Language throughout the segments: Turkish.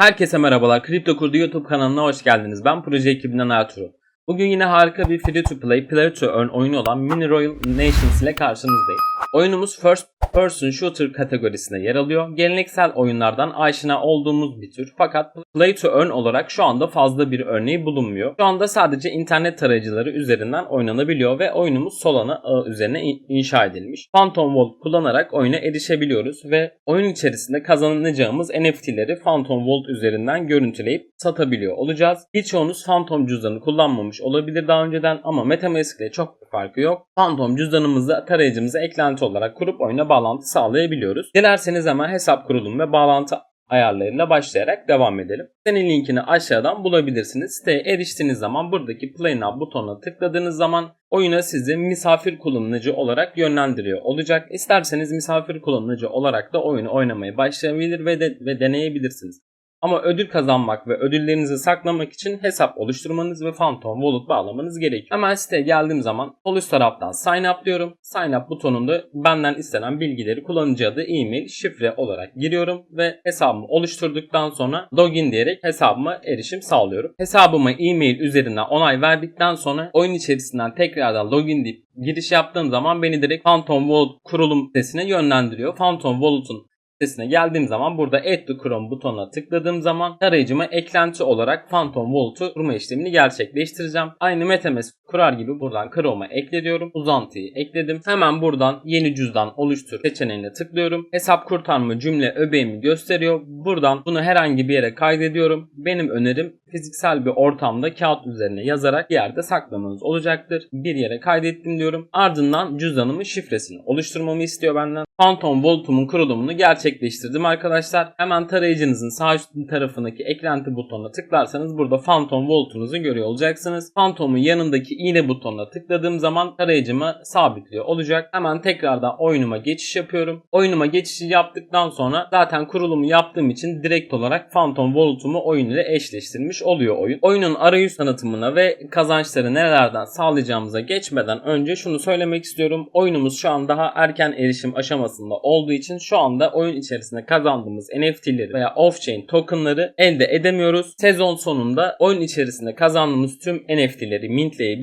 Herkese merhabalar. Kripto Kurdu YouTube kanalına hoş geldiniz. Ben proje ekibinden Ertuğrul. Bugün yine harika bir free to play, play to earn oyunu olan Mini Royal Nations ile karşınızdayım. Oyunumuz First Person Shooter kategorisine yer alıyor. Geleneksel oyunlardan aşina olduğumuz bir tür. Fakat Play to Earn olarak şu anda fazla bir örneği bulunmuyor. Şu anda sadece internet tarayıcıları üzerinden oynanabiliyor ve oyunumuz Solana ağı üzerine in- inşa edilmiş. Phantom Vault kullanarak oyuna erişebiliyoruz ve oyun içerisinde kazanacağımız NFT'leri Phantom Vault üzerinden görüntüleyip satabiliyor olacağız. Birçoğunuz Phantom cüzdanı kullanmamış olabilir daha önceden ama Metamask ile çok bir farkı yok. Phantom cüzdanımızı tarayıcımıza eklenti olarak kurup oyuna bağlantı sağlayabiliyoruz. Dilerseniz hemen hesap kurulum ve bağlantı ayarlarıyla başlayarak devam edelim. Sitenin linkini aşağıdan bulabilirsiniz. Siteye eriştiğiniz zaman buradaki Play Now butonuna tıkladığınız zaman oyuna sizi misafir kullanıcı olarak yönlendiriyor olacak. İsterseniz misafir kullanıcı olarak da oyunu oynamaya başlayabilir ve, de, ve deneyebilirsiniz. Ama ödül kazanmak ve ödüllerinizi saklamak için hesap oluşturmanız ve Phantom Wallet bağlamanız gerekiyor. Hemen siteye geldiğim zaman sol üst taraftan Sign Up diyorum. Sign Up butonunda benden istenen bilgileri kullanıcı adı, e-mail, şifre olarak giriyorum ve hesabımı oluşturduktan sonra login diyerek hesabıma erişim sağlıyorum. Hesabıma e-mail üzerinden onay verdikten sonra oyun içerisinden tekrardan login deyip giriş yaptığım zaman beni direkt Phantom Wallet kurulum sitesine yönlendiriyor. Phantom Wallet'un sitesine geldiğim zaman burada Add to Chrome butonuna tıkladığım zaman tarayıcıma eklenti olarak Phantom Vault'u kurma işlemini gerçekleştireceğim. Aynı MetaMask kurar gibi buradan Chrome'a ekle diyorum. Uzantıyı ekledim. Hemen buradan yeni cüzdan oluştur seçeneğine tıklıyorum. Hesap kurtarma cümle öbeğimi gösteriyor. Buradan bunu herhangi bir yere kaydediyorum. Benim önerim fiziksel bir ortamda kağıt üzerine yazarak bir yerde saklamanız olacaktır. Bir yere kaydettim diyorum. Ardından cüzdanımın şifresini oluşturmamı istiyor benden. Phantom Vault'umun kurulumunu gerçekleştirdim arkadaşlar. Hemen tarayıcınızın sağ üst tarafındaki eklenti butonuna tıklarsanız burada Phantom Vault'unuzu görüyor olacaksınız. Phantom'un yanındaki iğne butonuna tıkladığım zaman tarayıcımı sabitliyor olacak. Hemen tekrardan oyunuma geçiş yapıyorum. Oyunuma geçişi yaptıktan sonra zaten kurulumu yaptığım için direkt olarak Phantom Vault'umu oyun ile eşleştirmiş oluyor oyun. Oyunun arayüz tanıtımına ve kazançları nerelerden sağlayacağımıza geçmeden önce şunu söylemek istiyorum. Oyunumuz şu an daha erken erişim aşamasında olduğu için şu anda oyun içerisinde kazandığımız NFT'leri veya off-chain tokenları elde edemiyoruz. Sezon sonunda oyun içerisinde kazandığımız tüm NFT'leri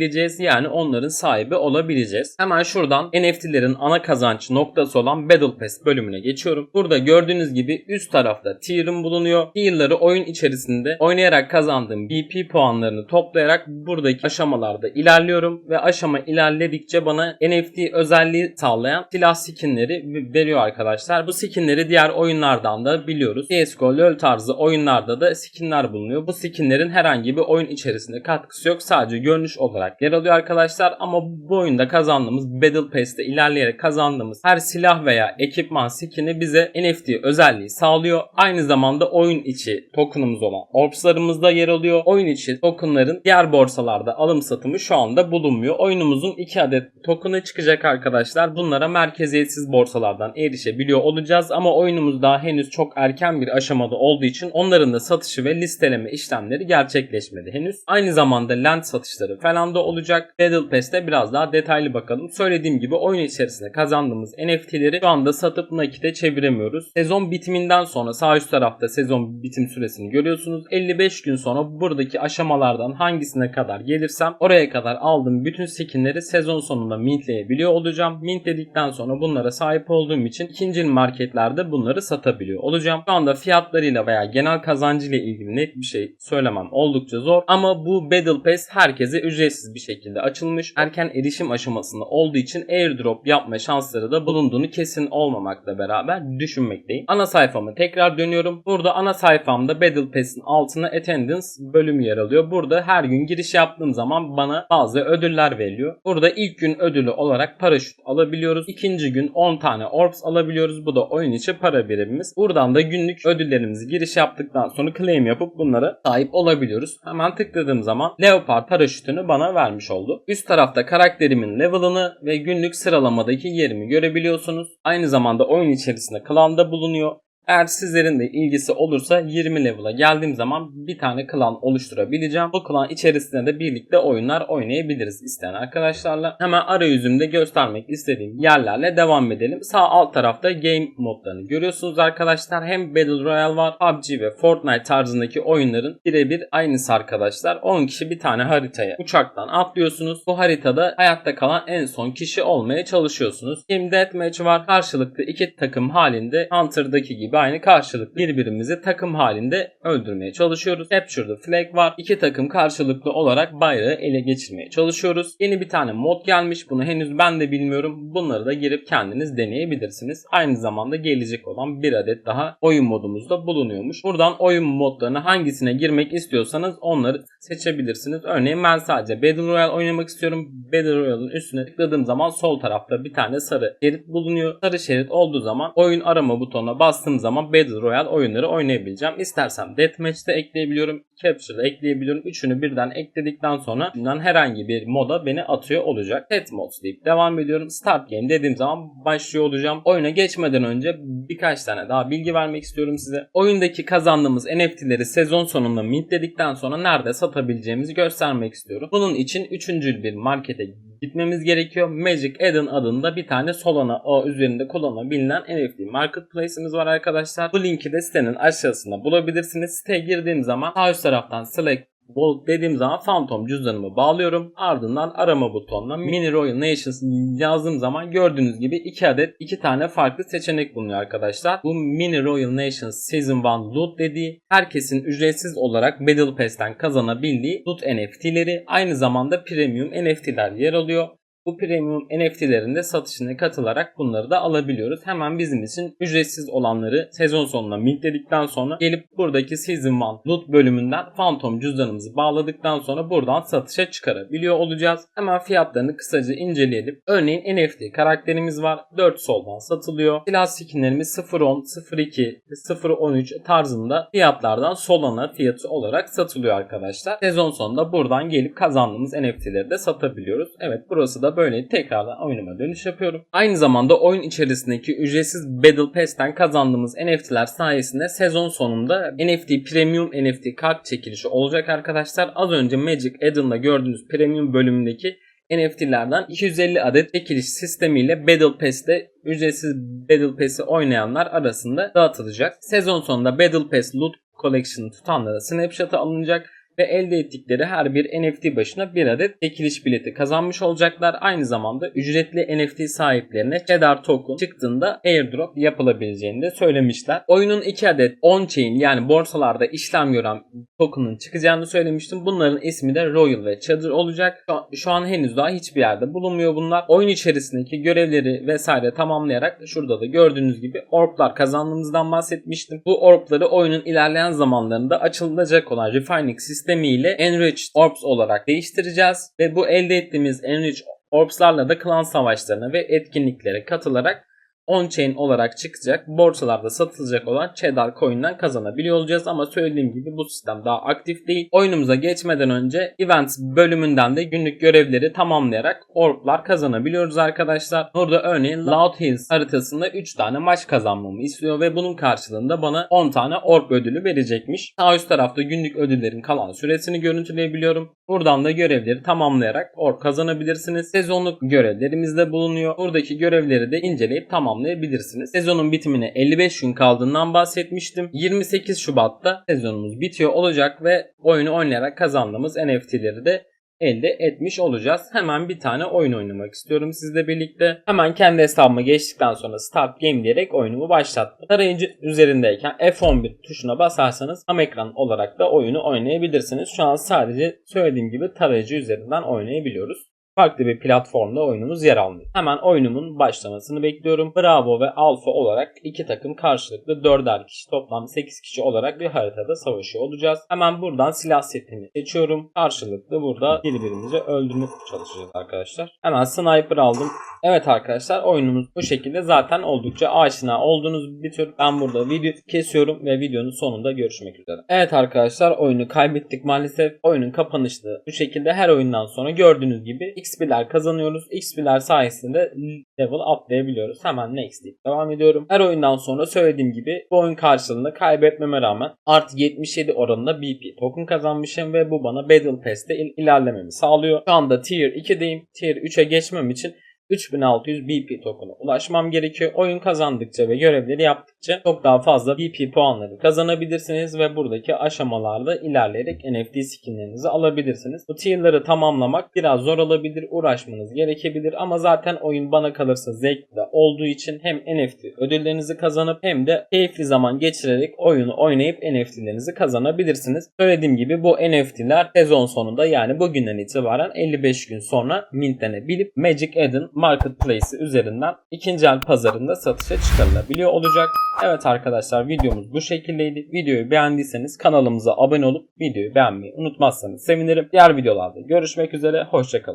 mintleyebileceğiz. Yani onların sahibi olabileceğiz. Hemen şuradan NFT'lerin ana kazanç noktası olan Battle Pass bölümüne geçiyorum. Burada gördüğünüz gibi üst tarafta tier'ım bulunuyor. Tier'ları oyun içerisinde oynayarak kazandığım BP puanlarını toplayarak buradaki aşamalarda ilerliyorum ve aşama ilerledikçe bana NFT özelliği sağlayan silah skinleri veriyor arkadaşlar. Bu skinleri diğer oyunlardan da biliyoruz. CSGO, LoL tarzı oyunlarda da skinler bulunuyor. Bu skinlerin herhangi bir oyun içerisinde katkısı yok. Sadece görünüş olarak yer alıyor arkadaşlar. Ama bu oyunda kazandığımız Battle Pass'te ilerleyerek kazandığımız her silah veya ekipman skin'i bize NFT özelliği sağlıyor. Aynı zamanda oyun içi tokenımız olan Orbs'larımızda yer alıyor. Oyun içi tokenların diğer borsalarda alım satımı şu anda bulunmuyor. Oyunumuzun 2 adet token'ı çıkacak arkadaşlar. Bunlara merkeziyetsiz borsalardan erişebiliyor olacağız ama oyunumuz daha henüz çok erken bir aşamada olduğu için onların da satışı ve listeleme işlemleri gerçekleşmedi henüz. Aynı zamanda land satışları falan da olacak. Battle Pass'te biraz daha detaylı bakalım. Söylediğim gibi oyun içerisinde kazandığımız NFT'leri şu anda satıp nakite çeviremiyoruz. Sezon bitiminden sonra sağ üst tarafta sezon bitim süresini görüyorsunuz. 55 gün sonra buradaki aşamalardan hangisine kadar gelirsem oraya kadar aldığım bütün skinleri sezon sonunda mintleyebiliyor olacağım. Mintledikten sonra bunlara sahip olduğum için ikinci marketlerde bunları satabiliyor olacağım. Şu anda fiyatlarıyla veya genel kazancıyla ilgili net bir şey söylemem oldukça zor. Ama bu Battle Pass herkese ücretsiz bir şekilde açılmış. Erken erişim aşamasında olduğu için airdrop yapma şansları da bulunduğunu kesin olmamakla beraber düşünmekteyim. Ana sayfama tekrar dönüyorum. Burada ana sayfamda Battle Pass'in altına Attendance bölümü yer alıyor. Burada her gün giriş yaptığım zaman bana bazı ödüller veriliyor. Burada ilk gün ödülü olarak paraşüt alabiliyoruz. İkinci gün 10 tane Orbs alabiliyoruz. Bu da oyun içi para birimimiz. Buradan da günlük ödüllerimizi giriş yaptıktan sonra claim yapıp bunlara sahip olabiliyoruz. Hemen tıkladığım zaman Leopard paraşütünü bana vermiş oldu. Üst tarafta karakterimin level'ını ve günlük sıralamadaki yerimi görebiliyorsunuz. Aynı zamanda oyun içerisinde klanda bulunuyor. Eğer sizlerin de ilgisi olursa 20 level'a geldiğim zaman bir tane klan oluşturabileceğim. Bu klan içerisinde de birlikte oyunlar oynayabiliriz isteyen arkadaşlarla. Hemen arayüzümde göstermek istediğim yerlerle devam edelim. Sağ alt tarafta game modlarını görüyorsunuz arkadaşlar. Hem Battle Royale var, PUBG ve Fortnite tarzındaki oyunların birebir aynısı arkadaşlar. 10 kişi bir tane haritaya uçaktan atlıyorsunuz. Bu haritada hayatta kalan en son kişi olmaya çalışıyorsunuz. Team Deathmatch var. Karşılıklı iki takım halinde Hunter'daki gibi aynı karşılıklı birbirimizi takım halinde öldürmeye çalışıyoruz. Capture Flag var. İki takım karşılıklı olarak bayrağı ele geçirmeye çalışıyoruz. Yeni bir tane mod gelmiş. Bunu henüz ben de bilmiyorum. Bunları da girip kendiniz deneyebilirsiniz. Aynı zamanda gelecek olan bir adet daha oyun modumuzda bulunuyormuş. Buradan oyun modlarına hangisine girmek istiyorsanız onları seçebilirsiniz. Örneğin ben sadece Battle Royale oynamak istiyorum. Battle Royale'ın üstüne tıkladığım zaman sol tarafta bir tane sarı şerit bulunuyor. Sarı şerit olduğu zaman oyun arama butonuna bastığım zaman Battle Royale oyunları oynayabileceğim. İstersem Deathmatch'te ekleyebiliyorum. Capture'da ekleyebiliyorum. Üçünü birden ekledikten sonra bundan herhangi bir moda beni atıyor olacak. Set Mods deyip devam ediyorum. Start Game dediğim zaman başlıyor olacağım. Oyuna geçmeden önce birkaç tane daha bilgi vermek istiyorum size. Oyundaki kazandığımız NFT'leri sezon sonunda mintledikten sonra nerede satabileceğimizi göstermek istiyorum. Bunun için üçüncül bir markete gitmemiz gerekiyor. Magic Eden adında bir tane Solana o üzerinde kullanabilen NFT marketplace'imiz var arkadaşlar. Bu linki de sitenin aşağısında bulabilirsiniz. Siteye girdiğim zaman sağ üst taraftan select Wallet dediğim zaman Phantom cüzdanımı bağlıyorum. Ardından arama butonuna Mini Royal Nations yazdığım zaman gördüğünüz gibi iki adet iki tane farklı seçenek bulunuyor arkadaşlar. Bu Mini Royal Nations Season 1 Loot dediği herkesin ücretsiz olarak Battle Pass'ten kazanabildiği loot NFT'leri aynı zamanda premium NFT'ler yer alıyor. Bu premium NFT'lerinde satışına katılarak bunları da alabiliyoruz. Hemen bizim için ücretsiz olanları sezon sonuna mintledikten sonra gelip buradaki Season 1 Loot bölümünden Phantom cüzdanımızı bağladıktan sonra buradan satışa çıkarabiliyor olacağız. Hemen fiyatlarını kısaca inceleyelim. Örneğin NFT karakterimiz var. 4 soldan satılıyor. Silah skinlerimiz 0.10, 0.2, 0.13 tarzında fiyatlardan Solana fiyatı olarak satılıyor arkadaşlar. Sezon sonunda buradan gelip kazandığımız NFT'leri de satabiliyoruz. Evet burası da böyle tekrardan oyunuma dönüş yapıyorum. Aynı zamanda oyun içerisindeki ücretsiz Battle Pass'ten kazandığımız NFT'ler sayesinde sezon sonunda NFT Premium NFT kart çekilişi olacak arkadaşlar. Az önce Magic Eden'da gördüğünüz Premium bölümündeki NFT'lerden 250 adet çekiliş sistemiyle Battle Pass'te ücretsiz Battle Pass'i oynayanlar arasında dağıtılacak. Sezon sonunda Battle Pass Loot Collection'ı tutanlara snapshot'ı alınacak ve elde ettikleri her bir NFT başına bir adet çekiliş bileti kazanmış olacaklar. Aynı zamanda ücretli NFT sahiplerine Cheddar Token çıktığında airdrop yapılabileceğini de söylemişler. Oyunun 2 adet on-chain yani borsalarda işlem gören token'ın çıkacağını söylemiştim. Bunların ismi de Royal ve Cheddar olacak. Şu an, şu an henüz daha hiçbir yerde bulunmuyor bunlar. Oyun içerisindeki görevleri vesaire tamamlayarak şurada da gördüğünüz gibi orblar kazandığımızdan bahsetmiştim. Bu orbları oyunun ilerleyen zamanlarında açılacak olan Refining sistemi ile Enriched Orbs olarak değiştireceğiz. Ve bu elde ettiğimiz Enriched Orbs'larla da klan savaşlarına ve etkinliklere katılarak on-chain olarak çıkacak borsalarda satılacak olan Cheddar Coin'den kazanabiliyor olacağız ama söylediğim gibi bu sistem daha aktif değil. Oyunumuza geçmeden önce Events bölümünden de günlük görevleri tamamlayarak orblar kazanabiliyoruz arkadaşlar. Burada örneğin Loud Hills haritasında 3 tane maç kazanmamı istiyor ve bunun karşılığında bana 10 tane orb ödülü verecekmiş. Sağ üst tarafta günlük ödüllerin kalan süresini görüntüleyebiliyorum. Buradan da görevleri tamamlayarak orb kazanabilirsiniz. Sezonluk görevlerimiz de bulunuyor. Buradaki görevleri de inceleyip tamamlayabilirsiniz tamamlayabilirsiniz. Sezonun bitimine 55 gün kaldığından bahsetmiştim. 28 Şubat'ta sezonumuz bitiyor olacak ve oyunu oynayarak kazandığımız NFT'leri de elde etmiş olacağız. Hemen bir tane oyun oynamak istiyorum sizle birlikte. Hemen kendi hesabıma geçtikten sonra Start Game diyerek oyunumu başlattım. Tarayıcı üzerindeyken F11 tuşuna basarsanız tam ekran olarak da oyunu oynayabilirsiniz. Şu an sadece söylediğim gibi tarayıcı üzerinden oynayabiliyoruz farklı bir platformda oyunumuz yer almıyor. Hemen oyunumun başlamasını bekliyorum. Bravo ve Alfa olarak iki takım karşılıklı 4'er kişi toplam 8 kişi olarak bir haritada savaşıyor olacağız. Hemen buradan silah setini seçiyorum. Karşılıklı burada birbirimizi öldürmeye çalışacağız arkadaşlar. Hemen sniper aldım. Evet arkadaşlar oyunumuz bu şekilde zaten oldukça aşina olduğunuz bir tür. Ben burada video kesiyorum ve videonun sonunda görüşmek üzere. Evet arkadaşlar oyunu kaybettik maalesef. Oyunun kapanışı da bu şekilde her oyundan sonra gördüğünüz gibi XP'ler kazanıyoruz. XP'ler sayesinde level atlayabiliyoruz. Hemen next deyip devam ediyorum. Her oyundan sonra söylediğim gibi bu oyun karşılığında kaybetmeme rağmen artı 77 oranında BP token kazanmışım ve bu bana Battle Pass'te il- ilerlememi sağlıyor. Şu anda Tier 2'deyim. Tier 3'e geçmem için 3600 BP token'a ulaşmam gerekiyor. Oyun kazandıkça ve görevleri yaptıkça çok daha fazla BP puanları kazanabilirsiniz ve buradaki aşamalarda ilerleyerek NFT skinlerinizi alabilirsiniz. Bu tier'ları tamamlamak biraz zor olabilir, uğraşmanız gerekebilir ama zaten oyun bana kalırsa zevkli olduğu için hem NFT ödüllerinizi kazanıp hem de keyifli zaman geçirerek oyunu oynayıp NFT'lerinizi kazanabilirsiniz. Söylediğim gibi bu NFT'ler sezon sonunda yani bugünden itibaren 55 gün sonra mintlenebilip Magic Eden Marketplace'i üzerinden ikinci el pazarında satışa çıkarılabiliyor olacak. Evet arkadaşlar videomuz bu şekildeydi. Videoyu beğendiyseniz kanalımıza abone olup videoyu beğenmeyi unutmazsanız sevinirim. Diğer videolarda görüşmek üzere. Hoşçakalın.